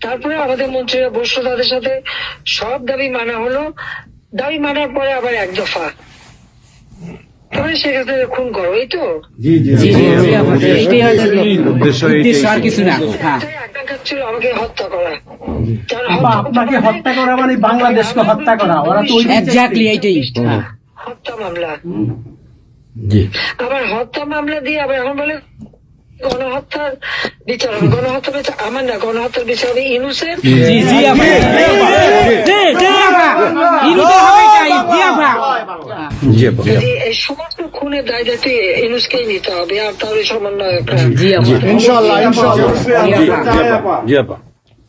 তারপরে আমাদের মন্ত্রীরা বসল তাদের সাথে। সব দাবি মানা হলো। দাবি মানার পরে আবার এক দফা। তবে সেক্ষেত্রে খুন করো এই তো? হ্যাঁ। আমাকে হত্যা করা। তার হত্যা- আপনাকে হত্যা করা মানে বাংলাদেশকে হত্যা করা। ওরা তো এক্স্যাক্টলি এইটাই। হ্যাঁ। হত্যা মামলা। আবার হত্যা মামলা দিয়ে আবার এখন বলে গণহত্যার বিচার হবে গণহত্যা বিচার আমার না গণহত্যার বিচার হবে ইনুসের সমস্ত খুনের দায় দায়িত্ব ইনুসকেই নিতে হবে আর তার ওই সমন্বয়করা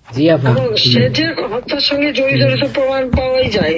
জি আপা সে যে হত্যার সঙ্গে জড়িত রয়েছে প্রমাণ পাওয়াই যায়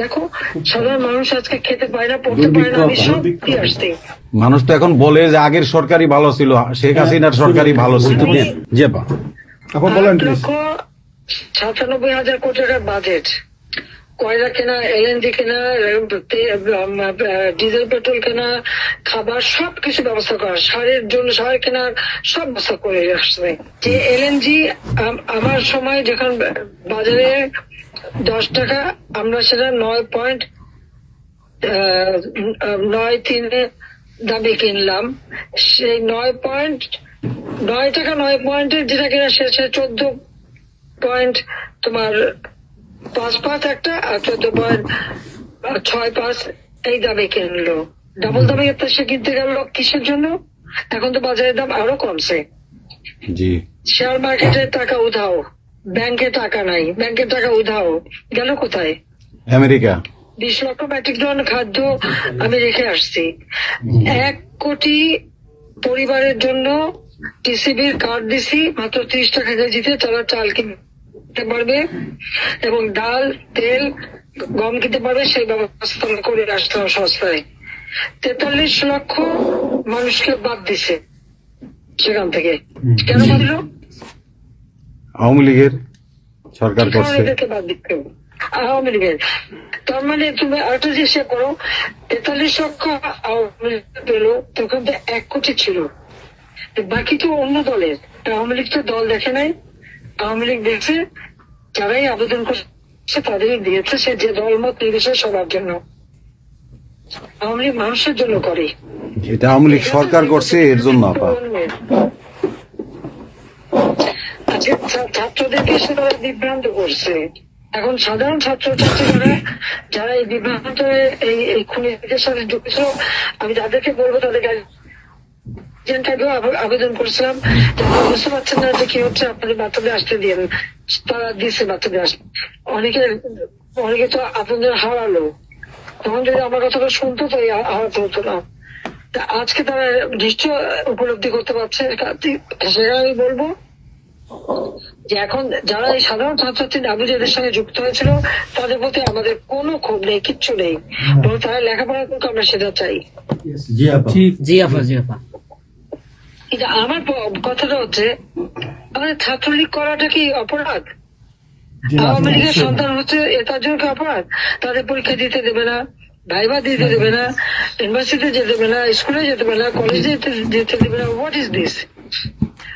দেখো সাধারণ মানুষ আজকে খেতে পায় না পড়তে পায় না আমি সব দিয়ে আসছি। মানুষ তো এখন বলে যে আগের সরকারই ভালো ছিল শেখ হাসিনার সরকারই ভালো ছিল। জি আপা। আট লক্ষ সাতানব্বই হাজার কোটি টাকার বাজেট কয়লা কেনা এলএনজি কেনা ডিজেল পেট্রোল কেনা খাবার সব কিছু ব্যবস্থা করা। সারের জন্য সার কেনার সব ব্যবস্থা করে আসছে। যে এলএনজি আমার সময় যখন বাজারে দশ টাকা আমরা সেটা নয় পয়েন্ট নয় তিনে দামে কিনলাম। সেই নয় পয়েন্ট নয় টাকা নয় পয়েন্টের যেটা কিনা সে চোদ্দ পয়েন্ট তোমার পাঁচ পাঁচ একটা আর চোদ্দ পয়েন্ট ছয় পাঁচ এই দামে কিনলো। ডাবল দামে সে কিনতে গেল কিসের জন্য? এখন তো বাজারের দাম আরও কমছে। জি। শেয়ার মার্কেটের টাকা উধাও ব্যাংকে টাকা নাই। ব্যাংকের টাকা উধাও। গেল কোথায়? আমেরিকা। বিশ লক্ষ মেট্রিক টন খাদ্য আমি রেখে আসছি। এক কোটি পরিবারের জন্য টিসিবির কার্ড দিছি মাত্র ত্রিশ টাকা কেজিতে তারা চাল কিনতে পারবে এবং ডাল তেল গম কিনতে পারবে সেই ব্যবস্থা করে আসতে হবে সস্তায়। তেতাল্লিশ লক্ষ মানুষকে বাদ দিছে সেখান থেকে। কেন বাদ আওয়ামী লীগের সরকার করছে? আওয়ামী লীগের। তার মানে তুমি আরেকটা করো তেতাল্লিশ লক্ষ আওয়ামী লীগ পেল তখন তো এক কোটি ছিল। বাকি তো অন্য দলের। আওয়ামী লীগ তো দল দেখে নাই আওয়ামী লীগ দেখছে যারাই আবেদন করছে তাদেরই দিয়েছে সে যে দল মত নির্বিশেষে সবার জন্য। আওয়ামী লীগ মানুষের জন্য করে। এটা আওয়ামী লীগ সরকার করছে এর জন্য আপা। ছাত্রদেরকে সেটা বিভ্রান্ত করছে। এখন সাধারণ ছাত্র ছাত্রীরা যারা এই বিভ্রান্ত এই এই খুনিদের সাথে যুক্ত, আমি তাদেরকে বলব, তাদের আবে- আবেদন করছিলাম। বুঝতে পারছেন না যে কি হচ্ছে, আপনাদের বাচ্চাদের আসতে দিন তারা দিচ্ছে বাচ্চাদের আসতে। অনেকে অনেকে তো আপনাদের হারালো। তখন যদি আমার কথাটা শুনতো তাই হারাতে হতো না। আজকে তারা নিশ্চয় উপলব্ধি করতে পারছে। সেটা আমি বলব। যে এখন যারা এই সাধারণ ছাত্রছাত্রী নাবিজেদের সঙ্গে যুক্ত হয়েছিল তাদের প্রতি আমাদের কোনো ক্ষোভ নেই কিচ্ছু নেই। বরং তারা লেখাপড়া করতে আমরা সেটা চাই। জি আপা। জি আপা জি আপা। কিন্তু আমার কথাটা হচ্ছে আমাদের ছাত্রলীগ করাটা কি অপরাধ? আওয়ামী লীগের সন্তান হচ্ছে এ তার জন্য কি অপরাধ? তাদের পরীক্ষা দিতে দেবে না ভাইবা দিতে দেবে না ইউনিভার্সিটিতে যেতে দেবে না স্কুলে যেতে দেবে না কলেজে যেতে যেতে দেবে না হোয়াট ইজ দিস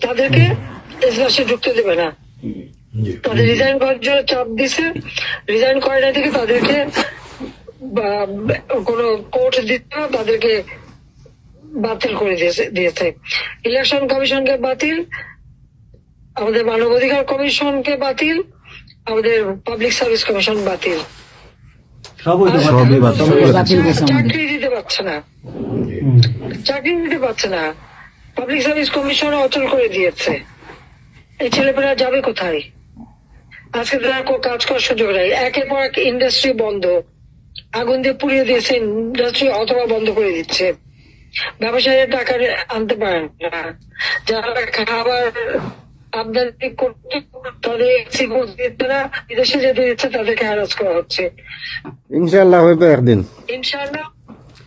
তাদেরকে এজলাসে ঢুকতে দেবে না। তাদের রিজাইন করার জন্য চাপ দিছে। রিজাইন করে না থেকে তাদেরকে বা কোনো কোর্ট দিতে না, তাদেরকে বাতিল করে দিয়েছে ইলেকশন কমিশনকে বাতিল আমাদের মানবাধিকার কমিশনকে বাতিল আমাদের পাবলিক সার্ভিস কমিশন বাতিল। চাকরি দিতে পারছে না। চাকরি দিতে পারছে না। পাবলিক সার্ভিস কমিশন অচল করে দিয়েছে। এই ছেলেপেলা যাবে কোথায়? আজকে তারা কাজ করার সুযোগ নেই। একের পর এক ইন্ডাস্ট্রি বন্ধ। আগুন দিয়ে পুড়িয়ে দিয়েছে ইন্ডাস্ট্রি অথবা বন্ধ করে দিচ্ছে। ব্যবসায়ীরা টাকা আনতে পারেন না। যারা খাবার আমদানি করতে তাদের না বিদেশে যেতে দিচ্ছে তাদেরকে হ্যারাস করা হচ্ছে। ইনশাল্লাহ হইবে একদিন। ইনশাআল্লাহ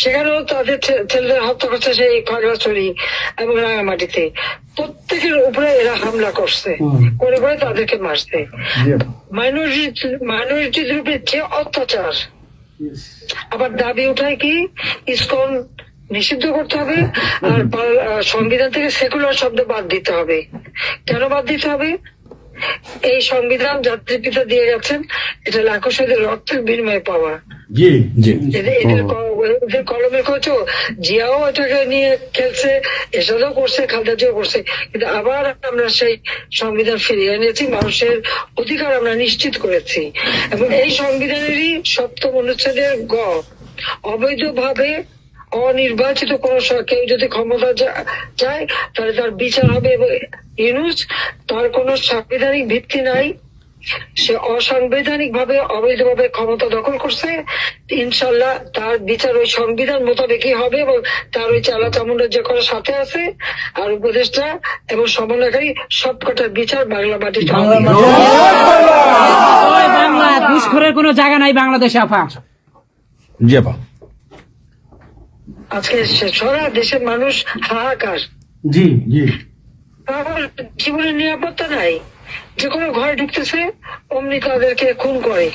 সেখানেও তাদের ছেলেদের হত্যা করছে সেই খাগড়াছড়ি এবং রাঙামাটিতে। প্রত্যেকের উপরে এরা হামলা করছে। করে করে তাদেরকে মারছে। মাইনরিটি মাইনরিটিদের উপরে যে অত্যাচার আবার দাবি উঠায় কি? ইসকন নিষিদ্ধ করতে হবে আর সংবিধান থেকে সেকুলার শব্দ বাদ দিতে হবে। কেন বাদ দিতে হবে? এই সংবিধান জাতির পিতা দিয়ে গেছেন এটা লাখো রক্তের বিনিময়ে পাওয়া। জি জি। এদের কলমের জিয়াও এটাকে নিয়ে খেলছে করছে করছে। কিন্তু আবার আমরা সেই সংবিধান ফিরিয়ে এনেছি মানুষের অধিকার আমরা নিশ্চিত করেছি। এবং এই সংবিধানেরই সপ্তম অনুচ্ছেদের গ অবৈধভাবে অনির্বাচিত কোন কেউ যদি ক্ষমতা চায় তাহলে তার বিচার হবে এবং ইউনুস তার কোনো সাংবিধানিক ভিত্তি নাই। সে অসাংবিধানিক ভাবে অবৈধভাবে ক্ষমতা দখল করছে। ইনশাল্লাহ তার বিচার ওই সংবিধান মোতাবেকই হবে এবং তার ওই চালা চামুন্ডার যে করার সাথে আছে। আর উপদেষ্টা এবং সমন্বয়কারী সবকটার বিচার বাংলা মাটিতে বাংলা ঘুষখোরের কোনো জায়গা নাই বাংলাদেশে আপা জি আপা আজকে সারা দেশের মানুষ হাহাকার। জি জি। আমার জীবনের নিরাপত্তা নাই। যে কোনো ঘরে ঢুকতেছে অমনি তাদেরকে খুন করে।